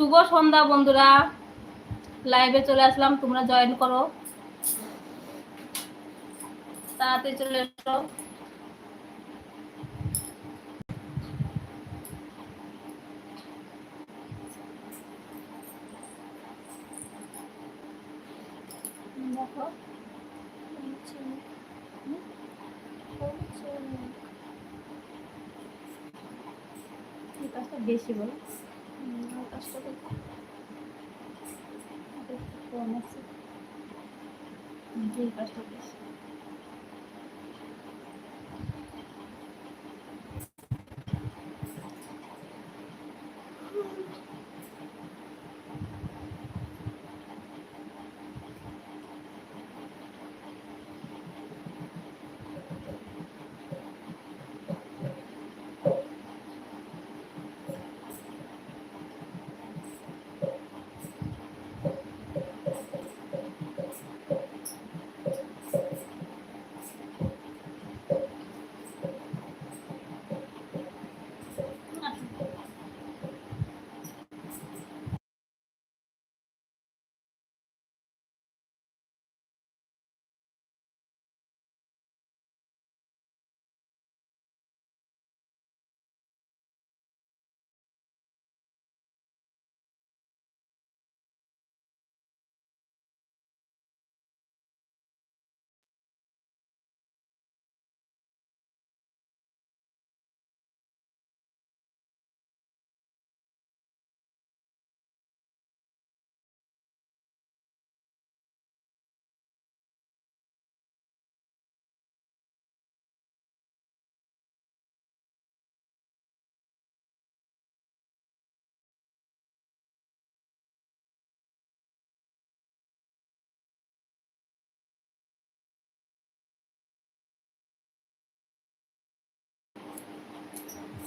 শুভ সন্ধ্যা বন্ধুরা। লাইভে চলে আসলাম তোমরা জয়েন করো। তাড়াতাড়ি চলে এসো। কম আছে এই কাজটা বেশি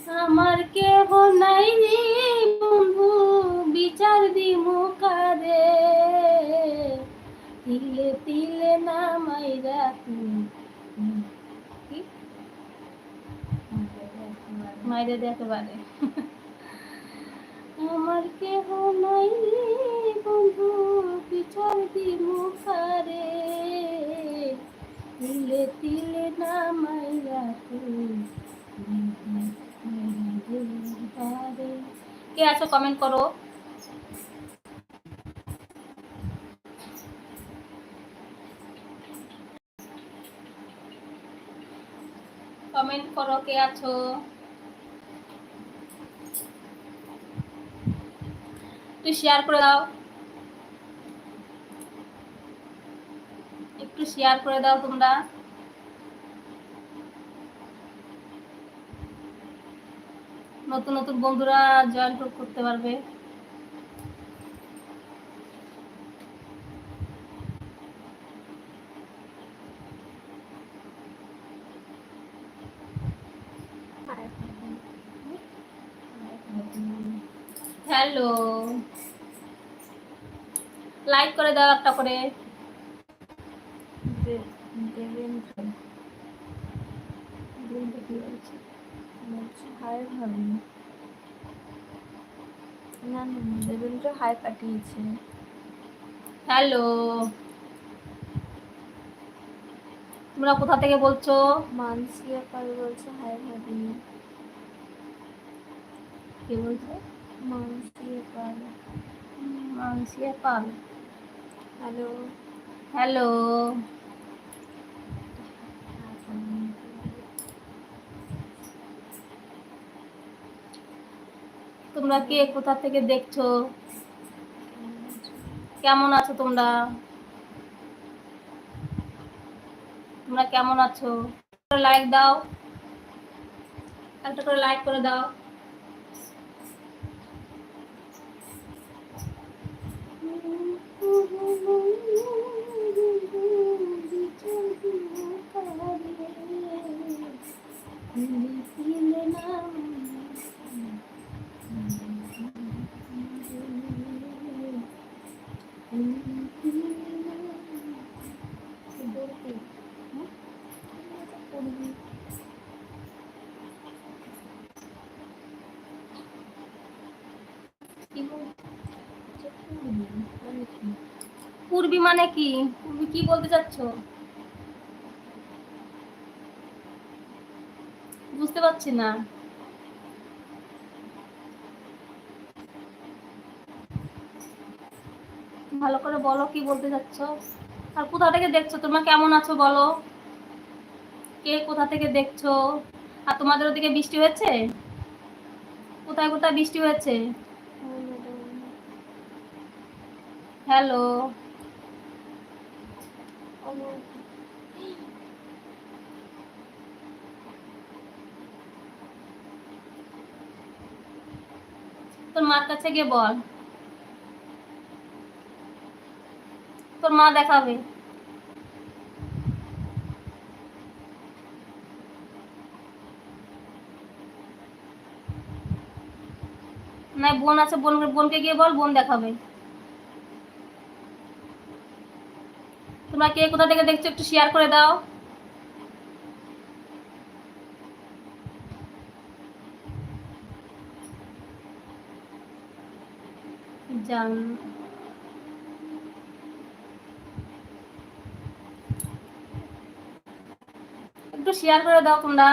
আমার কেহ নাই বন্ধু, বিচার দি মুখারে তিলে তিলে না মাইরা কি? মাইরে দেখতে পারে আমার কেহ নাই বন্ধু, বিচার দি মুখারে তিলে তিলে না মাইরা তুই কে আছো কমেন্ট করো। কমেন্ট করো কে আছো। একটু শেয়ার করে দাও। একটু শেয়ার করে দাও তোমরা। নতুন নতুন বন্ধুরা জয়েন করতে পারবে। হ্যালো লাইক করে দাও একটা করে। বলছে বলছে? হাই ভাবি। না না না, দেবেন্দ্র হাই পাঠিয়েছে। হ্যালো তোমরা কোথা থেকে বলছো? মানসিয়া পাল বলছে হাই ভাবি। কে বলছো? মানসিয়া পাল। মানসিয়া পাল। হ্যালো হ্যালো তোমরা কে? কোথা থেকে দেখছ? কেমন আছো তোমরা? তোমরা কেমন আছো? লাইক দাও। একটা করে লাইক করে দাও। কি বল- মানে কি পূর্বী মানে কি? পূর্বী কি বলতে চাচ্ছ? বুঝতে পারছি না। ভালো করে বলো কি বলতে চাচ্ছ? আর কোথা থেকে দেখছ? তোমরা কেমন আছো বলো? কে কোথা থেকে দেখছ? আর তোমাদের ওদিকে বৃষ্টি হয়েছে? কোথায় কোথায় বৃষ্টি হয়েছে? হ্যাঁ হ্যালো? তোর মার কাছে গিয়ে বল। তোর মা দেখাবে। না, বোন আছে, বোন বোনকে গিয়ে বল, বোন দেখাবে। তোমরা কে কোথা থেকে দেখছ একটু শেয়ার করে দাও। জান একটু শেয়ার করে দাও তোমরা।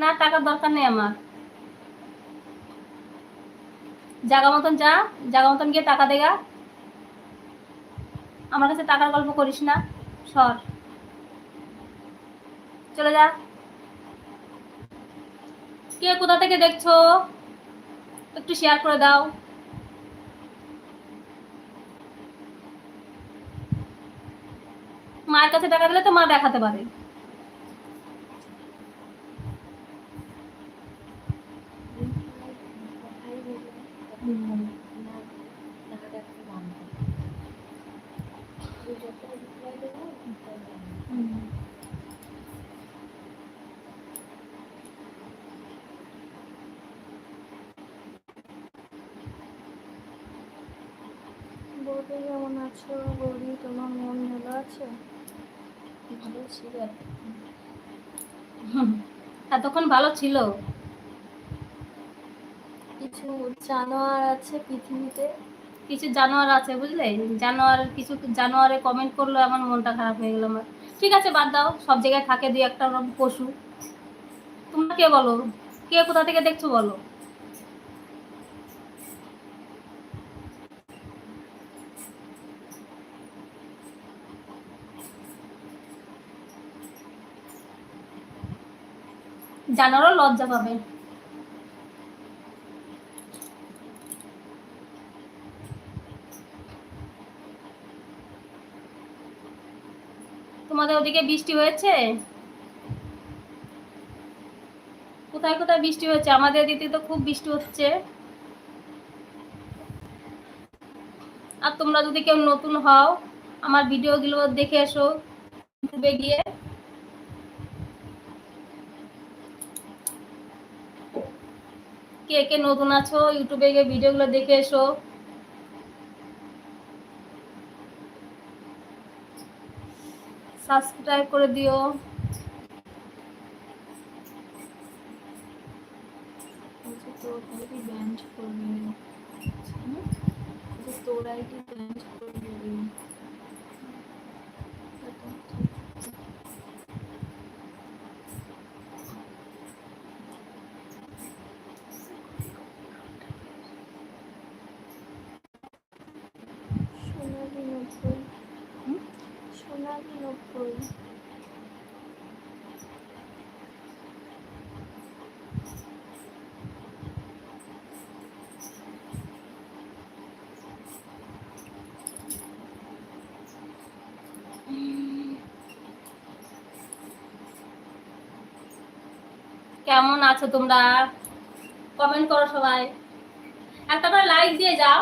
না, টাকার দরকার নেই আমার। জায়গা মতন যা জায়গা মতন গিয়ে টাকা দেগা আমার কাছে টাকার গল্প করিস না, সর। চলে যা। কে কোথা থেকে দেখছ? একটু শেয়ার করে দাও। মায়ের কাছে টাকা দিলে তো মা দেখাতে পারে বৌদি কেমন আছো বৌদি তোমার মন ভালো আছে? ভালো ছিল এতক্ষণ ভালো ছিল? কিছু জানোয়ার আছে পৃথিবীতে? কিছু জানোয়ার আছে বুঝলে? জানোয়ার কিছু জানোয়ারে কমেন্ট করল আমার মনটা খারাপ হয়ে গেল আমার। ঠিক আছে বাদ দাও। সব জায়গায় থাকে দুই একটা পশু। তোমরা কে বলো? কে কোথা থেকে দেখছ বলো? জানোয়ারও লজ্জা পাবে। তোমাদের ওদিকে বৃষ্টি হয়েছে? কোথায় কোথায় বৃষ্টি হয়েছে? আমাদের এদিকে তো খুব বৃষ্টি হচ্ছে। আর তোমরা যদি কেউ নতুন হও, আমার ভিডিওগুলো দেখে এসো গিয়ে। কে কে নতুন আছো ইউটিউবে গিয়ে ভিডিওগুলো দেখে এসো। সাবস্ক্রাইব করে দিও বলছে তোর আইডি ব্যান্ড করবি বলছে তোর আইডি ব্যান্ড করবি সোনালি কেমন আছো তোমরা? কমেন্ট করো সবাই। একটা করে লাইক দিয়ে যাও।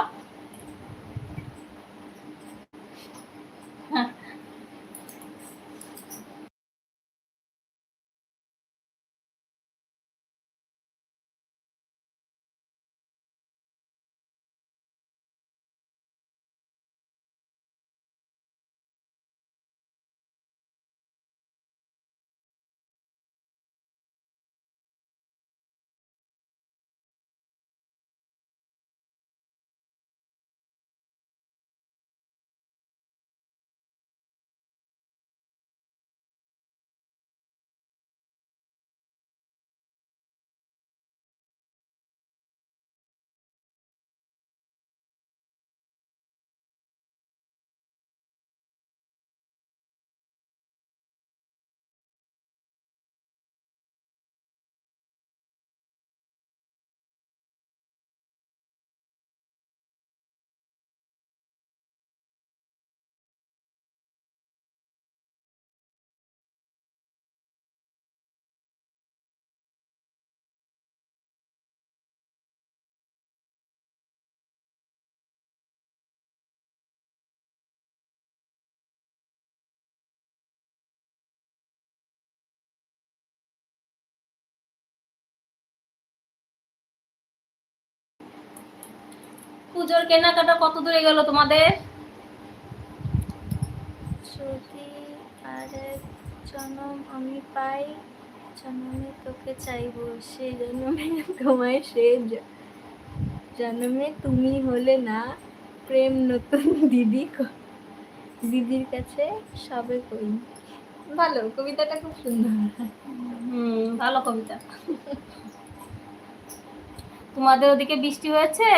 পুজোর কেনাকাটা কত দূরে গেল তোমাদের? যদি আর জনম আমি পাই জন্মে তোকে চাইব। সেই জন্মে তোমায় সে জন্মে তুমি হলে না প্রেম নতুন দিদি দিদির কাছে সবে কই ভালো কবিতাটা খুব সুন্দর। হুম ভালো কবিতা। তোমাদের ওদিকে বৃষ্টি হয়েছে?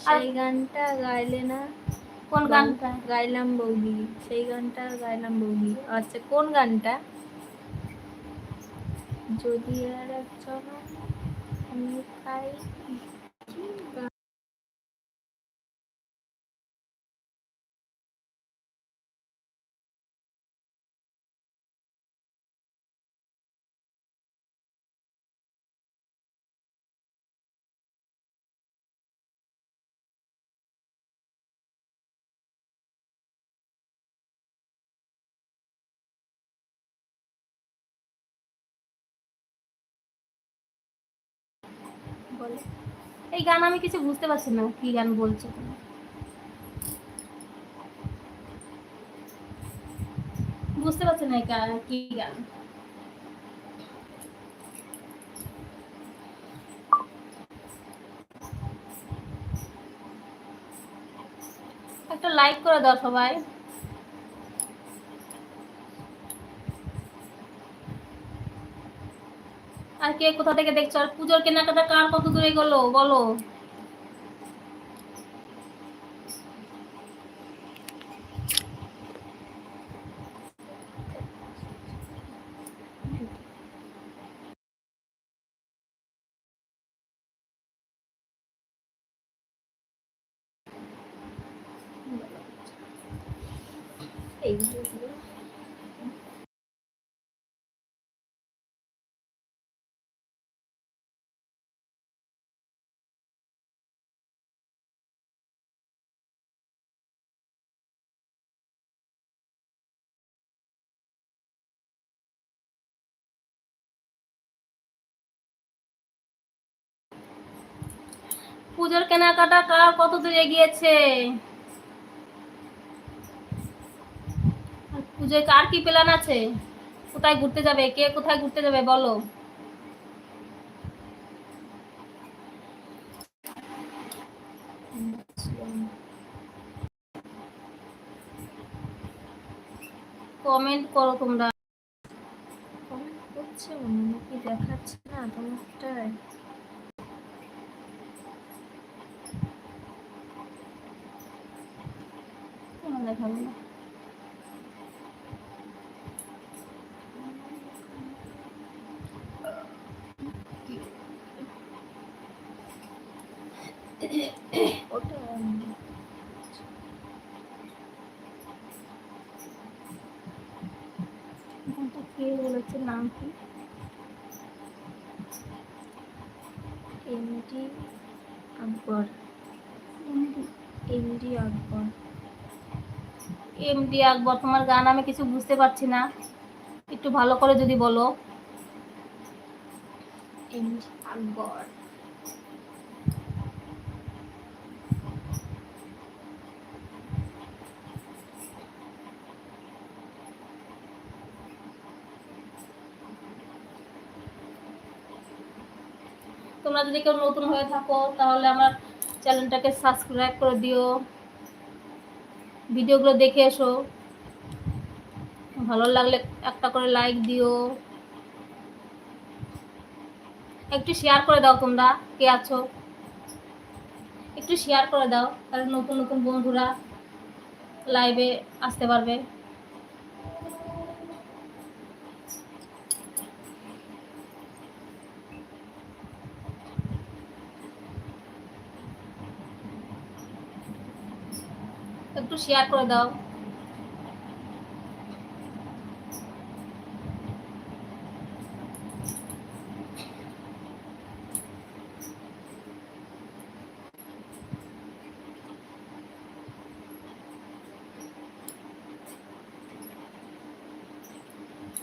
সেই গানটা গাইলে না কোন গানটা? গাইলাম বৌদি সেই গানটা গাইলাম বৌদি। আচ্ছা কোন গানটা? যদি আর একজন আমি পাই কি গান? বলো। এই গান আমি কিছু বুঝতে পারছি না, কি গান বলছো বুঝতে পারছি না কি গান? একটা লাইক করে দাও সবাই। আর কে কোথা থেকে দেখছ? আর পুজোর কেনাকাটা কার কত দূরে গেলো? বলো। পুজোর কেনাকাটা কার কত দূরে গিয়েছে আর পুজোয় কার কি প্ল্যান আছে? কোথায় ঘুরতে যাবে? কে কোথায় ঘুরতে যাবে বলো? কমেন্ট করো তোমরা। কমেন্ট করছে? মনে নাকি দেখাচ্ছে না তোমারটায় কেন দেখাবে না ওটা কোনটা কে বলেছে নাম কি MD Akbar. MD Akbar. MD Akbar তোমার গান আমি কিছু বুঝতে পারছি না। একটু ভালো করে যদি বলো। এমডি আকবর। তোমরা যদি কেউ নতুন হয়ে থাকো, তাহলে আমার চ্যানেলটাকে সাবস্ক্রাইব করে দিও। ভিডিওগুলো দেখে এসো। ভালো লাগলে একটা করে লাইক দিও। একটু শেয়ার করে দাও তোমরা, কে আছো? একটু শেয়ার করে দাও, তাহলে নতুন নতুন বন্ধুরা লাইভে আসতে পারবে একটু শেয়ার করে দাও।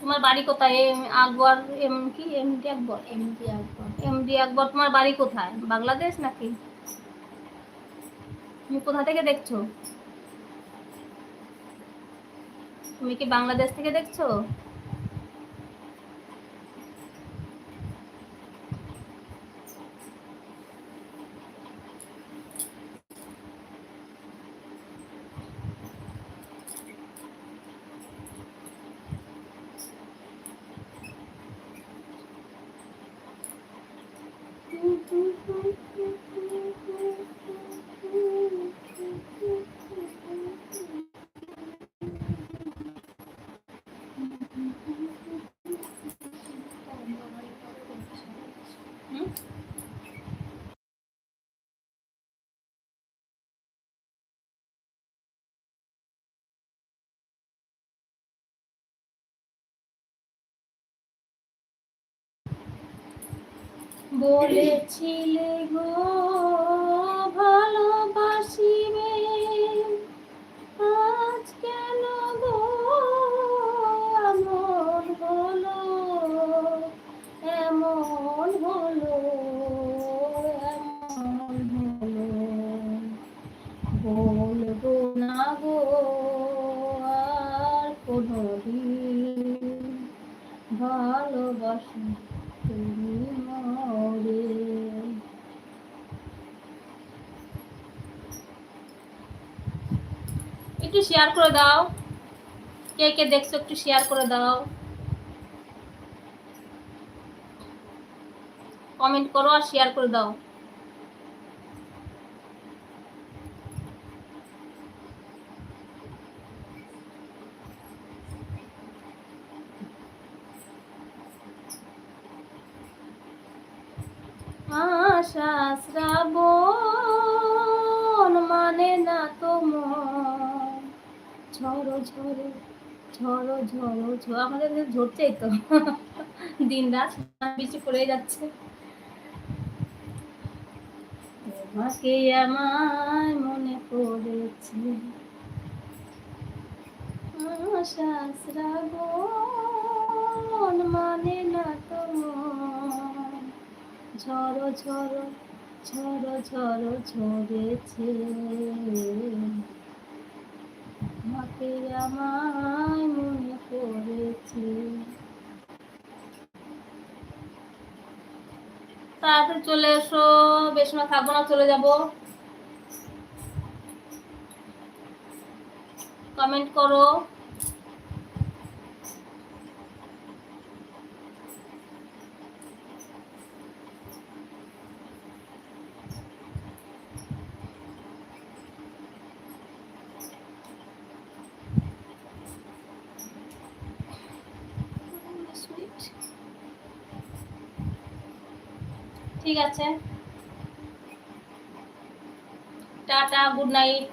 তোমার বাড়ি কোথায়? এম আকবর এম কি? MD Akbar? MD Akbar. MD Akbar তোমার বাড়ি কোথায়? বাংলাদেশ নাকি? তুমি কোথা থেকে দেখছ? তুমি কি বাংলাদেশ থেকে দেখছ হুম? বলেছিলে গো, ভালোবাসিবে। আজ কেন গো এমন হলো? এমন হলো এমন হলো। বলব না গো, আর কোনোদিন ভালোবাসি তুমি একটু শেয়ার করে দাও। কে কে দেখছ একটু শেয়ার করে দাও। কমেন্ট করো আর শেয়ার করে দাও। ঝড়ো ঝড়ো ঝড়ো ঝড়ো। আমাদের ঝরছেই তো। দিন রাত বৃষ্টি পড়ে যাচ্ছে। তোমাকে আমার মনে পড়েছে। মানে না তো মন। ঝড়ো ঝড়ো ঝড়ো ঝড়ো ঝরেছে। আমাকে আমায় মনে করেছি তাড়াতাড়ি চলে এসো, বেশ না থাকব না, চলে যাব। কমেন্ট করো। ঠিক আছে। Tata good night.